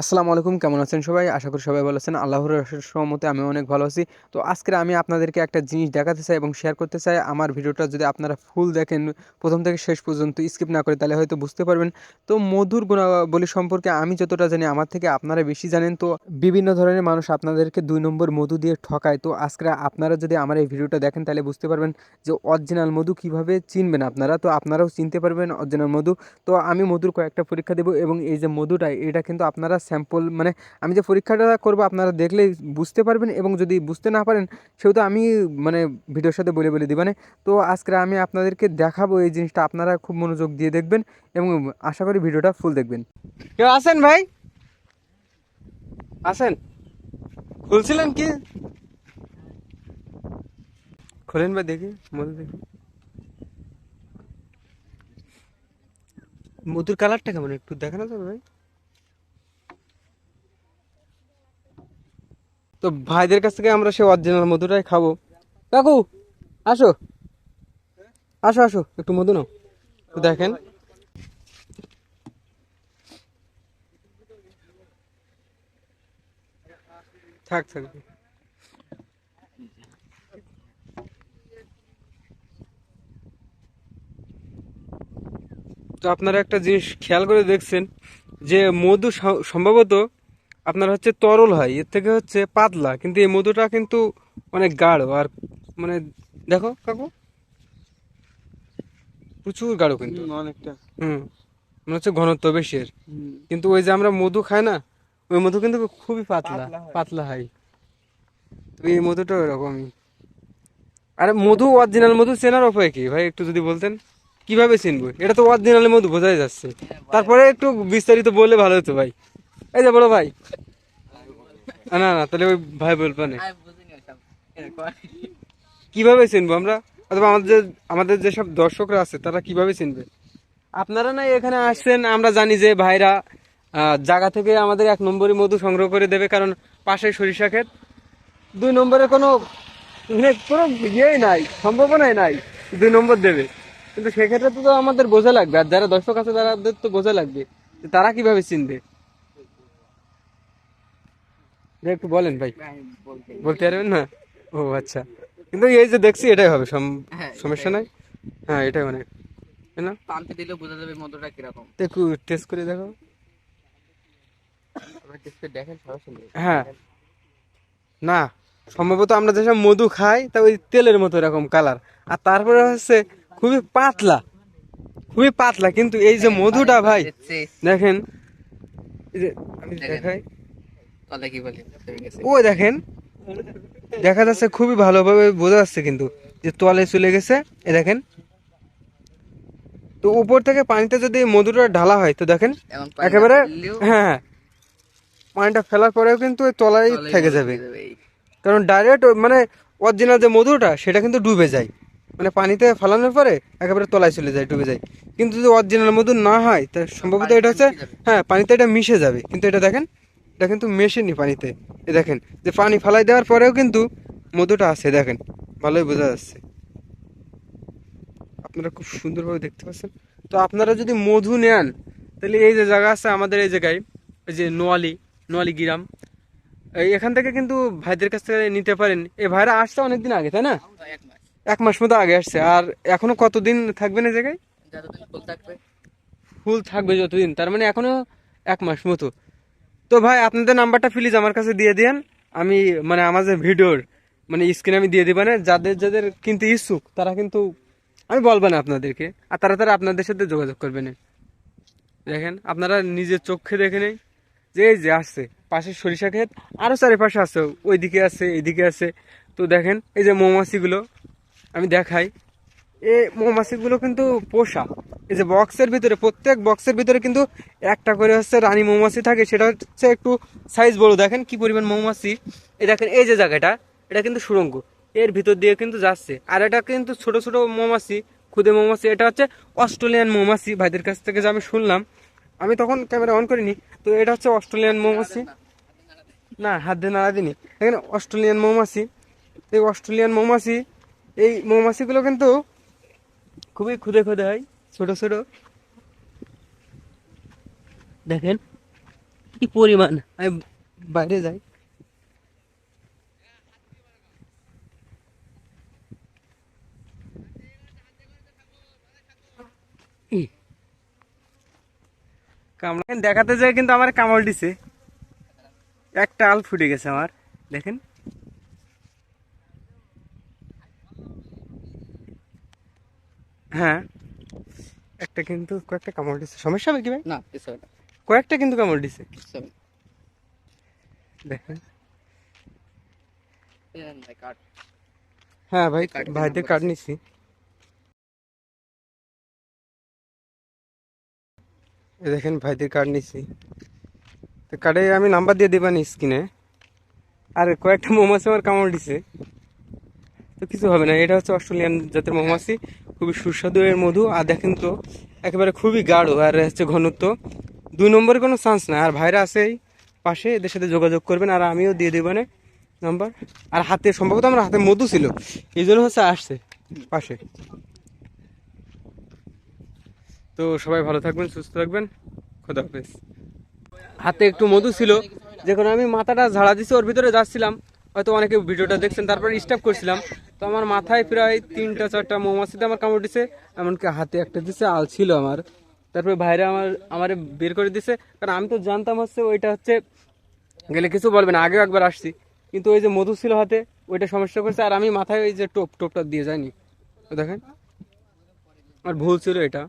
আসসালামু আলাইকুম, কেমন আছেন সবাই? আশা করি সবাই ভালো আছেন। আল্লাহর সহমতে আমি অনেক ভালো আছি। তো আজকে আমি আপনাদেরকে একটা জিনিস দেখাতে চাই এবং শেয়ার করতে চাই। আমার ভিডিওটা যদি আপনারা ফুল দেখেন, প্রথম থেকে শেষ পর্যন্ত স্কিপ না করে, তাহলে হয়তো বুঝতে পারবেন। তো মধুর গুণাবলী সম্পর্কে আমি যতটা জানি, আমার থেকে আপনারা বেশি জানেন। তো বিভিন্ন ধরনের মানুষ আপনাদেরকে দুই নম্বর মধু দিয়ে ঠকায়। তো আজকে আপনারা যদি আমার এই ভিডিওটা দেখেন, তাহলে বুঝতে পারবেন যে অরিজিনাল মধু কীভাবে চিনবেন আপনারা। তো আপনারাও চিনতে পারবেন অরিজিনাল মধু। তো আমি মধুর কয়েকটা পরীক্ষা দেবো এবং এই যে মধুটা, এটা কিন্তু আপনারা স্যাম্পল মানে আমি যে পরীক্ষাটা করব আপনারা দেখলেই বুঝতে পারবেন এবং যদি বুঝতে না পারেন সেহেতু আমি মানে ভিডিওর সাথে বলে বলে দিবানে তো আজকে আমি আপনাদেরকে দেখাবো এই জিনিসটা, আপনারা খুব মনোযোগ দিয়ে দেখবেন এবং আশা করি ভিডিওটা ফুল দেখবেন। কেউ আসেন ভাই। আসেন। খুলছিলেন কি? খোলেন ভাই, দেখি, মধু দেখি। মধুর কালারটা কেমন? একটু দেখানো যাবে ভাই? তো ভাইদের কাছ থেকে আমরা সে অরিজিনাল মধুটাই খাব। কাকু, আসো। আসো আসো, একটু মধু নাও। দেখেন। থাক থাক। তো আপনারা একটা জিনিস খেয়াল করে দেখছেন যে মধু সম্ভবত আপনার হচ্ছে তরল হয় এর থেকে হচ্ছে পাতলা। কিন্তু এই মধুটা কিন্তু অনেক গাঢ় আর মানে দেখো কাকু প্রচুর গাঢ় কিন্তু। অনেকটা। হুম মনে হচ্ছে ঘনত্ব বেশি এর। কিন্তু ওই যে আমরা মধু খাই না ওই মধু কিন্তু খুবই পাতলা পাতলা হয়। হয়। তো এই মধুটা ওরকমই আরে মধু অরিজিনাল মধু চেনার উপায় কি? ভাই একটু যদি বলতেন কীভাবে চিনবো? এটা তো অরিজিনাল মধু বোঝাই যাচ্ছে। তারপরে একটু বিস্তারিত বললে ভালো হতো ভাই। এই যে বড় ভাই। না না তাহলে ওই ভাই বলবে না। কীভাবে চিনবো আমরা? অথবা আমাদের যে- আমাদের যেসব দর্শকরা আছে তারা কীভাবে চিনবে? আপনারা না এখানে আসছেন আমরা জানি যে ভাইরা জায়গা থেকে আমাদের এক নম্বরে মধু সংগ্রহ করে দেবে কারণ পাশে সরিষা ক্ষেত। দুই নম্বরে কোনো মানে কোনো ইয়েই নাই সম্ভাবনাই নাই দুই নম্বর দেবে। কিন্তু সেক্ষেত্রে তো আমাদের বোঝা লাগবে আর যারা দর্শক আছে তাদের তো বোঝা লাগবে তারা কীভাবে চিনবে। একটু বলেন ভাই। বলতে পারবেন না? ও আচ্ছা। কিন্তু এই যে দেখছি এটাই হবে। হ্যাঁ, সমস্যা নাই? হ্যাঁ এটাই মানে না? পাম্পে দিলে বোঝা যাবে মধুটা কীরকম। একটু টেস্ট করে দেখো। দেখেন হ্যাঁ। না সম্ভবত আমরা যেসব মধু খাই তা ওই তেলের মতো এরকম কালার আর তারপরে হচ্ছে খুবই পাতলা। খুবই পাতলা কিন্তু এই যে মধুটা ভাই দেখেন। যে আমি দেখাই। ও দেখেন দেখা যাচ্ছে খুবই ভালোভাবে বোঝা যাচ্ছে কিন্তু যে তোয়ালে চলে গেছে। এ দেখেন তো উপর থেকে পানিতে যদি মধুটা ঢালা হয় তো দেখেন একেবারে হ্যাঁ হ্যাঁ পানিটা ফেলার পরেও কিন্তু ওই তলায় থেকে যাবে। কারণ ডাইরেক্ট মানে অরিজিনাল যে মধুটা সেটা কিন্তু ডুবে যায়। মানে পানিতে ফেলানোর পরে একেবারে তলায় চলে যায় ডুবে যায়। কিন্তু যদি অরিজিনাল মধু না হয় তা সম্ভবত এটা হচ্ছে হ্যাঁ পানিতে এটা মিশে যাবে। কিন্তু এটা দেখেন এটা কিন্তু মেশেনি পানিতে। এ দেখেন যে পানি ফালাই দেওয়ার পরেও কিন্তু মধুটা আছে দেখেন। ভালোই বোঝা যাচ্ছে। আপনারা খুব সুন্দরভাবে দেখতে পাচ্ছেন। তো আপনারা যদি মধু নেন তাহলে এই যে জায়গা আছে আমাদের এই জায়গায় এই যে নোয়ালি নোয়ালি গ্রাম এখান থেকে কিন্তু ভাইদের কাছ থেকে নিতে পারেন। এই ভাইরা আসছে অনেকদিন আগে তাই না? এক মাস মতো আগে আসছে। আর এখনও কতদিন থাকবেন এই জায়গায়? থাকবে। ফুল থাকবে যতদিন তার মানে এখনও এক মাস মতো। তো ভাই, আপনাদের নাম্বারটা প্লিজ আমার কাছে দিয়ে দেন। আমি মানে আমার যে ভিডিওর মানে স্ক্রিনে আমি দিয়ে দিবা না। যাদের যাদের কিন্তু ইচ্ছুক, তারা কিন্তু, আমি বলব না আপনাদেরকে। আর তারা তারা আপনাদের সাথে যোগাযোগ করবে না। দেখেন, আপনারা নিজের চোখে দেখে নেই যে এই যে আসছে, পাশে সরিষা ক্ষেত আরও চারিপাশে আছে, ওইদিকে আছে এইদিকে আছে। তো দেখেন, এই যে মৌমাছিগুলো, আমি দেখাই। এই মৌমাছিগুলো কিন্তু পোষা। এই যে বক্সের ভিতরে, প্রত্যেক বক্সের ভিতরে কিন্তু একটা করে হচ্ছে রানী মৌমাছি থাকে, সেটা হচ্ছে একটু সাইজ বড়। দেখেন কি পরিমাণ মৌমাছি। এই দেখেন, এই যে জায়গাটা, এটা কিন্তু সুড়ঙ্গ। এর ভিতর দিয়ে কিন্তু যাচ্ছে। আর এটা কিন্তু ছোট ছোট মৌমাছি খুদে মৌমাছি, এটা হচ্ছে অস্ট্রেলিয়ান মৌমাছি। ভাইদের কাছ থেকে যে আমি শুনলাম, আমি তখন ক্যামেরা অন করিনি, তো এটা হচ্ছে অস্ট্রেলিয়ান মৌমাছি। না, হাত দিয়ে নাড়া দিনি এখানে অস্ট্রেলিয়ান মৌমাছি। এই অস্ট্রেলিয়ান মৌমাছি, এই মৌমাছিগুলো কিন্তু খুবই খুদে খুদে হয়। ছোট ছোট। দেখেন কি পরিমাণ। আমি বাইরে যাই। কামড়া দেখাতে যায় কিন্তু আমার কামড় দিছে। একটা আল ফুটে গেছে আমার। দেখেন। হ্যাঁ। একটা কিন্তু কয়েকটা কামড় দিছে। সমস্যা হবে কি ভাই? না কিছু না। কয়েকটা কিন্তু কামড় দিছে। দেখেন। হ্যাঁ ভাই ভাইদের কার্ড এই দেখেন ভাইদের কার্ড নিচ্ছি তো কার্ডে আমি নাম্বার দিয়ে দিবানি স্ক্রিনে আর কয়েকটা মৌমাছি আমার কামড় দিছে। তো কিছু হবে না এটা হচ্ছে অস্ট্রেলিয়ান জাতের মৌমাছি। খুবই সুস্বাদু এর মধু। আর দেখেন তো, একেবারে খুবই গাঢ় আর হচ্ছে ঘনত্ব। দুই নম্বরে কোনো চান্স না আর ভাইরা আছে এই পাশে, এদের সাথে যোগাযোগ করবেন আর আমিও দিয়ে দেবানে নাম্বার। আর হাতে, সম্ভবত আমার হাতে মধু ছিল। এই জন্য হচ্ছে আসছে পাশে। তো সবাই ভালো থাকবেন, সুস্থ থাকবেন। খোদা হাফেজ। হাতে একটু মধু ছিল। যখন আমি মাথাটা ঝাড়া দিছি, ওর ভিতরে যাচ্ছিলাম। হয়তো অনেকে ভিডিওটা দেখছেন, তারপর স্টাপ করছিলাম। তো আমার মাথায় প্রায় তিনটা, চারটা মৌমাছিতে আমার কামড় দিছে, এমনকি হাতে একটা দিছে, আল ছিল আমার। তারপরে ভাইরা আমার, আমারে বের করে দিছে। কারণ আমি তো জানতাম হচ্ছে ওইটা হচ্ছে, গেলে কিছু বলবে না, আগেও একবার আসছি। কিন্তু ওই যে মধু ছিল হাতে, ওইটা সমস্যা করছে, আর আমি মাথায় ওই যে টোপ, টোপটা দিয়ে যাইনি দেখেন আর ভুল ছিল এটা।